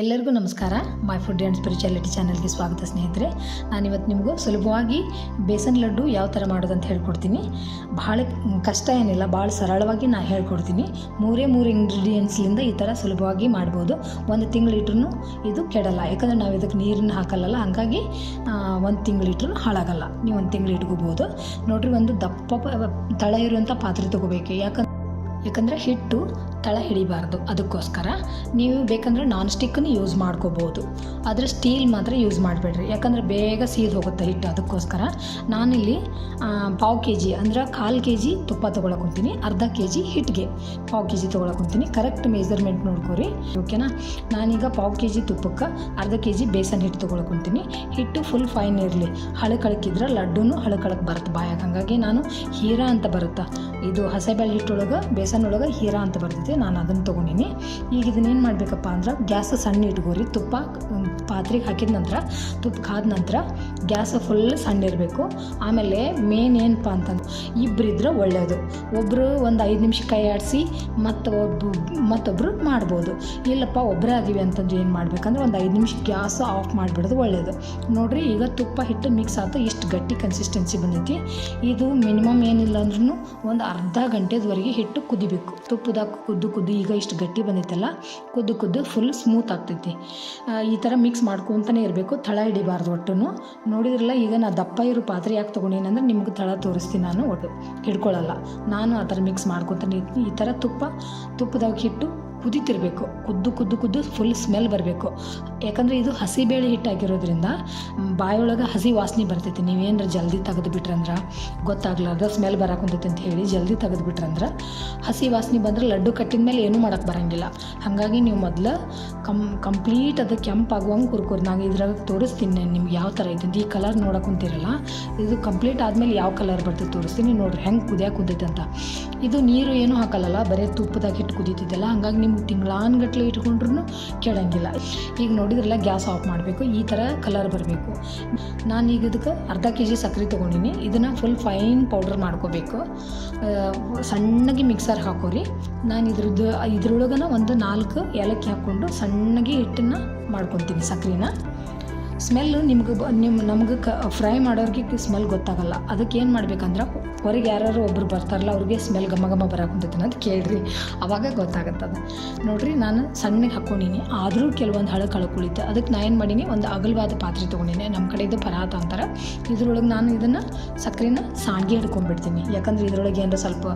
ಎಲ್ಲರಿಗೂ ನಮಸ್ಕಾರ. My food and spirituality ಚಾನಲ್ಗೆ ಸ್ವಾಗತ ಸ್ನೇಹಿತರೆ. ನಾನಿವತ್ತು ನಿಮಗೂ ಸುಲಭವಾಗಿ ಬೇಸನ್ ಲಡ್ಡು ಯಾವ ಥರ ಮಾಡೋದು ಅಂತ ಹೇಳ್ಕೊಡ್ತೀನಿ. ಭಾಳ ಕಷ್ಟ ಏನಿಲ್ಲ, ಭಾಳ ಸರಳವಾಗಿ ನಾನು ಹೇಳ್ಕೊಡ್ತೀನಿ. ಮೂರೇ ಮೂರು ಇಂಗ್ರೀಡಿಯೆಂಟ್ಸ್ಲಿಂದ ಈ ಥರ ಸುಲಭವಾಗಿ ಮಾಡ್ಬೋದು. ಒಂದು ತಿಂಗಳಿಟ್ರೂ ಇದು ಕೆಡಲ್ಲ. ಯಾಕಂದರೆ ನಾವು ಇದಕ್ಕೆ ನೀರನ್ನು ಹಾಕಲ್ಲಲ್ಲ, ಹಾಗಾಗಿ ಒಂದು ತಿಂಗಳಿಟ್ರೂ ಹಾಳಾಗಲ್ಲ. ನೀವು ಒಂದು ತಿಂಗಳು ಇಟ್ಕೋಬೋದು. ನೋಡಿರಿ, ಒಂದು ದಪ್ಪ ತಳ ಇರುವಂಥ ಪಾತ್ರೆ ತೊಗೋಬೇಕು. ಯಾಕಂದ್ರೆ, ಯಾಕಂದರೆ ಹಿಟ್ಟು ತಳ ಹಿಡಿಬಾರ್ದು. ಅದಕ್ಕೋಸ್ಕರ ನೀವು ಬೇಕಂದ್ರೆ ನಾನ್ ಸ್ಟಿಕ್ಕನ್ನು ಯೂಸ್ ಮಾಡ್ಕೋಬೋದು. ಆದರೆ ಸ್ಟೀಲ್ ಮಾತ್ರ ಯೂಸ್ ಮಾಡಬೇಡ್ರಿ. ಯಾಕಂದರೆ ಬೇಗ ಸೀದ್ ಹೋಗುತ್ತೆ ಹಿಟ್ಟು. ಅದಕ್ಕೋಸ್ಕರ ನಾನಿಲ್ಲಿ ಪಾವು ಕೆ ಜಿ ಅಂದ್ರೆ ಕಾಲು ಕೆ ಜಿ ತುಪ್ಪ ತೊಗೊಳಕೊಂತೀನಿ. ಅರ್ಧ ಕೆ ಜಿ ಹಿಟ್ಟಿಗೆ ಪಾವು ಕೆ ಜಿ ತೊಗೊಳಕೊಂತೀನಿ. ಕರೆಕ್ಟ್ ಮೆಜರ್ಮೆಂಟ್ ನೋಡ್ಕೋರಿ. ಓಕೆನಾ? ನಾನೀಗ ಪಾವು ಕೆ ಜಿ ತುಪ್ಪಕ್ಕೆ ಅರ್ಧ ಕೆ ಜಿ ಬೇಸನ್ ಹಿಟ್ಟು ತೊಗೊಳಕೊಂತೀನಿ. ಹಿಟ್ಟು ಫುಲ್ ಫೈನ್ ಇರಲಿ. ಹಳಕಳಕ್ಕಿದ್ರೆ ಹಳೆ ಹಳಕಳಕ್ಕೆ ಬರುತ್ತೆ ಬಾಯಾಗ. ಹಾಗಾಗಿ ನಾನು ಹೀರಾ ಅಂತ ಬರುತ್ತೆ? ಇದು ಹಸೆಬೇಳೆ ಹಿಟ್ಟೊಳಗೆ ಬೇಸನ್ ಒಳಗೆ ಹೀರಾ ಅಂತ ಬರ್ತೈತಿ ನಾನು ಅದನ್ನು ತೊಗೊಂಡಿನಿ. ಈಗ ಇದನ್ನೇನು ಮಾಡಬೇಕಪ್ಪ ಅಂದ್ರೆ, ಗ್ಯಾಸ್ ಸಣ್ಣ ಇಟ್ಕೋರಿ, ತುಪ್ಪ ಪಾತ್ರೆಗೆ ಹಾಕಿದ ನಂತರ, ತುಪ್ಪ ಕಾದ ನಂತರ ಗ್ಯಾಸ್ ಫುಲ್ ಸಣ್ಣ ಇರಬೇಕು. ಆಮೇಲೆ ಮೇನ್ ಏನಪ್ಪ ಅಂತಂದ್ರೆ ಇಬ್ಬರಿದ್ರೆ ಒಳ್ಳೆಯದು ಒಬ್ಬರು ಒಂದು ಐದು ನಿಮಿಷ ಕೈ ಆಡಿಸಿ ಮತ್ತು ಒಬ್ಬ ಮತ್ತೊಬ್ಬರು ಮಾಡ್ಬೋದು. ಇಲ್ಲಪ್ಪ ಒಬ್ಬರೇ ಆಗಿವೆ ಅಂತಂದ್ರೆ ಏನು ಮಾಡಬೇಕಂದ್ರೆ, ಒಂದು ಐದು ನಿಮಿಷ ಗ್ಯಾಸ್ ಆಫ್ ಮಾಡಿಬಿಡೋದು ಒಳ್ಳೆಯದು ನೋಡಿರಿ, ಈಗ ತುಪ್ಪ ಹಿಟ್ಟು ಮಿಕ್ಸ್ ಆಯ್ತು ಇಷ್ಟು ಗಟ್ಟಿ ಕನ್ಸಿಸ್ಟೆನ್ಸಿ ಬಂದೈತಿ. ಇದು ಮಿನಿಮಮ್ ಏನಿಲ್ಲ ಅಂದ್ರೂ ಒಂದು ಅರ್ಧ ಗಂಟೆದವರೆಗೆ ಹಿಟ್ಟು ಕುದಿಬೇಕು. ತುಪ್ಪದಾಗ ಕುದ್ದು ಕುದ್ದು ಈಗ ಇಷ್ಟು ಗಟ್ಟಿ ಬಂದೈತಲ್ಲ ಕುದ್ದು ಕುದ್ದು ಫುಲ್ ಸ್ಮೂತ್ ಆಗ್ತೈತಿ. ಈ ಥರ ಮಿಕ್ಸ್ ಮಾಡ್ಕೊತಾನೆ ಇರಬೇಕು, ತಳ ಹಿಡಿಬಾರ್ದು ಒಟ್ಟು ನೋಡಿದ್ರಲ್ಲ, ಈಗ ನಾ ದಪ್ಪ ಇರೋ ಪಾತ್ರೆ ಯಾಕೆ ತೊಗೊಂಡೇನೆ ಅಂದ್ರೆ ನಿಮ್ಗೆ ತಳ ತೋರಿಸ್ತೀನಿ ನಾನು ಒಟ್ಟು ಹಿಡ್ಕೊಳ್ಳಲ್ಲ ನಾನು ಆ ಥರ ಮಿಕ್ಸ್ ಮಾಡ್ಕೊತಾನೆ ಈ ಥರ ತುಪ್ಪ, ತುಪ್ಪದಾಗ ಹಿಟ್ಟು ಕುದಿತಿರ್ಬೇಕು. ಕುದ್ದು ಕುದ್ದು ಕುದ್ದು ಫುಲ್ ಸ್ಮೆಲ್ ಬರಬೇಕು. ಯಾಕಂದರೆ ಇದು ಹಸಿಬೇಳೆ ಹಿಟ್ಟಾಗಿರೋದ್ರಿಂದ ಮ್, ಬಾಯೊಳಗೆ ಹಸಿ ವಾಸನೆ ಬರ್ತೈತಿ. ನೀವೇನಾರ ಜಲ್ದಿ ತೆಗೆದು ಬಿಟ್ರಂದ್ರೆ ಗೊತ್ತಾಗ್ಲಾರ್ದ ಸ್ಮೆಲ್ ಬರಾಕುಂತೈತಿ ಅಂತ ಹೇಳಿ ಜಲ್ದಿ ತೆಗೆದು ಬಿಟ್ರಂದ್ರೆ ಹಸಿ ವಾಸನೆ ಬಂದ್ರೆ ಲಡ್ಡು ಕಟ್ಟಿದ ಮೇಲೆ ಏನೂ ಮಾಡೋಕ್ಕೆ ಬರಂಗಿಲ್ಲ. ಹಾಗಾಗಿ ನೀವು ಮೊದಲು ಕಂ ಕಂಪ್ಲೀಟ್ ಅದು ಕೆಂಪಾಗುವಂಗೆ ಹುರ್ಕೋರಿ ನಾನು ಇದ್ರಾಗ ತೋರಿಸ್ತೀನಿ ನಿಮ್ಗೆ ಯಾವ ಥರ ಐತೆ ಈ ಕಲರ್ ನೋಡಕ್ಕೆ ಕುಂತಿರಲ್ಲ ಇದು ಕಂಪ್ಲೀಟ್ ಆದಮೇಲೆ ಯಾವ ಕಲರ್ ಬರ್ತೈತೆ ತೋರಿಸ್ತೀನಿ. ನೋಡ್ರಿ ಹೆಂಗೆ ಕುದಿಯಾಕೆ ಕುಂತೈತೆ ಅಂತ ಇದು ನೀರು ಏನೂ ಹಾಕಲ್ಲಲ್ಲ ಬರೀ ತುಪ್ಪದಾಗ ಹಿಟ್ಟು ಕುದೀತಿದ್ದಲ್ಲ. ಹಾಗಾಗಿ ನಿಮ್ಗೆ ತಿಂಗಳಾನ್ಗಟ್ಲೆ ಇಟ್ಕೊಂಡ್ರು ಕೆಡಂಗಿಲ್ಲ. ಈಗ ನೋಡಿದ್ರಲ್ಲ, ಗ್ಯಾಸ್ ಆಫ್ ಮಾಡಬೇಕು, ಈ ಥರ ಕಲರ್ ಬರಬೇಕು. ನಾನೀಗ ಇದಕ್ಕೆ ಅರ್ಧ ಕೆ ಜಿ ಸಕ್ಕರೆ ತೊಗೊಂಡಿನಿ. ಇದನ್ನು ಫುಲ್ ಫೈನ್ ಪೌಡ್ರ್ ಮಾಡ್ಕೋಬೇಕು. ಸಣ್ಣಗೆ ಮಿಕ್ಸರ್ ಹಾಕೋರಿ. ನಾನು ಇದ್ರದ್ದು, ಇದ್ರೊಳಗನ ಒಂದು ನಾಲ್ಕು ಏಲಕ್ಕಿ ಹಾಕ್ಕೊಂಡು ಸಣ್ಣಗೆ ಹಿಟ್ಟನ್ನು ಮಾಡ್ಕೊತೀನಿ ಸಕ್ಕರೆನ ಸ್ಮೆಲ್ಲು ನಿಮ್ಗೆ ನಿಮ್ಮ ನಮ್ಗೆ ಕ ಫ್ರೈ ಮಾಡೋರಿಗೆ ಸ್ಮೆಲ್ ಗೊತ್ತಾಗಲ್ಲ. ಅದಕ್ಕೆ ಏನು ಮಾಡ್ಬೇಕಂದ್ರೆ ಹೊರಗೆ ಯಾರು ಒಬ್ರು ಬರ್ತಾರಲ್ಲ, ಅವ್ರಿಗೆ ಸ್ಮೆಲ್ ಘಮ ಘಮ ಬರಾಕುಂತೈತೆ ಅಂತ ಕೇಳ್ರಿ. ಅವಾಗ ಗೊತ್ತಾಗತ್ತದ. ನೋಡ್ರಿ ನಾನು ಸಣ್ಣಗೆ ಹಾಕ್ಕೊಂಡಿನಿ ಆದರೂ ಕೆಲವೊಂದು ಹಳ ಕಳ್ಕೊಳಿತ್ತು ಅದಕ್ಕೆ ನಾನು ಏನು ಮಾಡೀನಿ, ಒಂದು ಅಗಲವಾದ ಪಾತ್ರೆ ತೊಗೊಂಡಿನಿ. ನಮ್ಮ ಕಡೆ ಇದು ಪರಾತ ಅಂತಾರೆ. ಇದ್ರೊಳಗೆ ನಾನು ಇದನ್ನು ಸಕ್ಕರೆನ ಸಾಗಿ ಹಿಡ್ಕೊಂಡ್ಬಿಡ್ತೀನಿ. ಯಾಕಂದ್ರೆ ಇದ್ರೊಳಗೆ ಏನಾರ ಸ್ವಲ್ಪ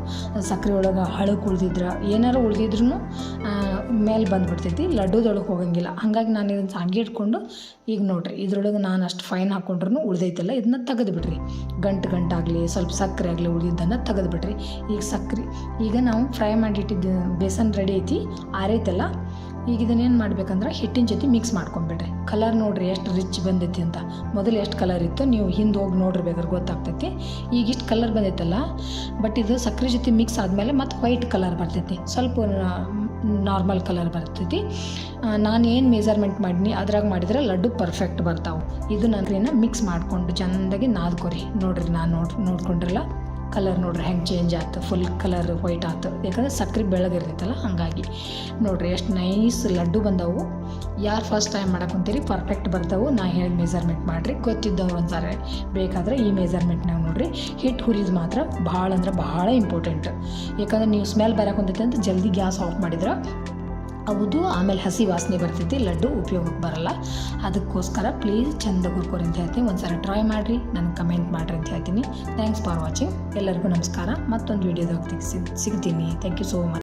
ಸಕ್ಕರೆ ಒಳಗೆ ಹಳಕ್ಕೆ ಉಳ್ದಿದ್ರೆ, ಏನಾರು ಉಳಿದಿದ್ರು ಮೇಲೆ ಬಂದುಬಿಡ್ತೈತಿ. ಲಡ್ಡುದೊಳಗೆ ಹೋಗಂಗಿಲ್ಲ. ಹಾಗಾಗಿ ನಾನು ಇದನ್ನು ಸಾಗಿ ಹಿಡ್ಕೊಂಡು ಈಗ ನೋಡ್ರಿ. ಇದ್ರೊಳಗೆ ನಾನು ಅಷ್ಟು ಫೈನ್ ಹಾಕ್ಕೊಂಡ್ರೂ ಉಳ್ದೈತಲ್ಲ ಇದನ್ನ ತೆಗೆದು ಬಿಡ್ರಿ ಗಂಟು ಗಂಟಾಗಲಿ, ಸ್ವಲ್ಪ ಸಕ್ಕರೆ ಆಗಲಿ ಉಳಿದಿದ್ದನ್ನು ತೆಗೆದು ಬಿಡ್ರಿ ಈಗ ಸಕ್ಕರೆ ಈಗ ನಾವು ಫ್ರೈ ಮಾಡಿಟ್ಟಿದ್ದ ಬೇಸನ್ ರೆಡಿ ಐತಿ, ಆರೈತಲ್ಲ, ಈಗ ಇದನ್ನೇನು ಮಾಡ್ಬೇಕಂದ್ರೆ ಹಿಟ್ಟಿನ ಜೊತೆ ಮಿಕ್ಸ್ ಮಾಡ್ಕೊಂಬಿಡ್ರಿ. ಕಲರ್ ನೋಡ್ರಿ ಎಷ್ಟು ರಿಚ್ ಬಂದೈತಿ ಅಂತ. ಮೊದಲು ಎಷ್ಟು ಕಲರ್ ಇತ್ತು, ನೀವು ಹಿಂದೆ ಹೋಗಿ ನೋಡ್ರಿ ಬೇಕಾದ್ರೆ ಗೊತ್ತಾಗ್ತೈತಿ. ಈಗ ಇಷ್ಟು ಕಲರ್ ಬಂದೈತಲ್ಲ ಬಟ್ ಇದು ಸಕ್ಕರೆ ಜೊತೆ ಮಿಕ್ಸ್ ಆದಮೇಲೆ ಮತ್ತು ವೈಟ್ ಕಲರ್ ಬರ್ತೈತಿ. ಸ್ವಲ್ಪ ನಾರ್ಮಲ್ ಕಲರ್ ಬರ್ತೈತಿ. ನಾನು ಏನು ಮೆಜರ್ಮೆಂಟ್ ಮಾಡೀನಿ, ಅದ್ರಾಗ ಮಾಡಿದ್ರೆ ಲಡ್ಡು ಪರ್ಫೆಕ್ಟ್ ಬರ್ತಾವೆ. ಇದು ನಾನು ಮಿಕ್ಸ್ ಮಾಡಿಕೊಂಡು, ಚೆಂದಾಗಿ ನಾದ್ಕೊರಿ. ನೋಡ್ರಿ, ನಾನು ನೋಡ್, ನೋಡ್ಕೊಂಡ್ರಲ್ಲ? ಕಲರ್ ನೋಡ್ರಿ ಹೆಂಗೆ ಚೇಂಜ್ ಆಯ್ತು ಫುಲ್ ಕಲರ್ ವೈಟ್ ಆಯ್ತು ಯಾಕಂದ್ರೆ ಸಕ್ಕರೆ ಬೆಳಗಿರ್ತೈತಲ್ಲ ಹಾಗಾಗಿ. ನೋಡ್ರಿ ಎಷ್ಟು ನೈಸ್ ಲಡ್ಡು ಬಂದವು. ಯಾರು ಫಸ್ಟ್ ಟೈಮ್ ಮಾಡಕ್ಕಂತೀರಿ ಪರ್ಫೆಕ್ಟ್ ಬರ್ತವೆ. ನಾ ಹೇಳಿ ಮೆಜರ್ಮೆಂಟ್ ಮಾಡಿರಿ, ಗೊತ್ತಿದ್ದವ್ರು ಅಂತಾರೆ. ಬೇಕಾದ್ರೆ ಈ ಮೆಜರ್ಮೆಂಟ್ನಾಗ ನೋಡ್ರಿ. ಹಿಟ್ಟು ಹುರಿದು ಮಾತ್ರ ಭಾಳ ಅಂದ್ರೆ ಭಾಳ ಇಂಪಾರ್ಟೆಂಟ್ ಯಾಕಂದ್ರೆ ನೀವು ಸ್ಮೆಲ್ ಬರಕ್ಕೆ ಅಂತ ಜಲ್ದಿ ಗ್ಯಾಸ್ ಆಫ್ ಮಾಡಿದ್ರೆ ಹೌದು, ಆಮೇಲೆ ಹಸಿ ವಾಸನೆ ಬರ್ತೈತಿ ಲಡ್ಡು ಉಪಯೋಗಕ್ಕೆ ಬರಲ್ಲ. ಅದಕ್ಕೋಸ್ಕರ ಪ್ಲೀಸ್ ಚಂದ ಕುರ್ಕೋರಿ ಅಂತ ಹೇಳ್ತೀನಿ. ಒಂದ್ಸಲ ಟ್ರೈ ಮಾಡಿರಿ ನನಗೆ ಕಮೆಂಟ್ ಮಾಡಿರಿ ಅಂತ ಹೇಳ್ತೀನಿ. ಥ್ಯಾಂಕ್ಸ್ ಫಾರ್ ವಾಚಿಂಗ್ ಎಲ್ಲರಿಗೂ ನಮಸ್ಕಾರ. ಮತ್ತೊಂದು ವೀಡಿಯೋದಾಗ ಸಿಗ್ತೀನಿ. Thank you so much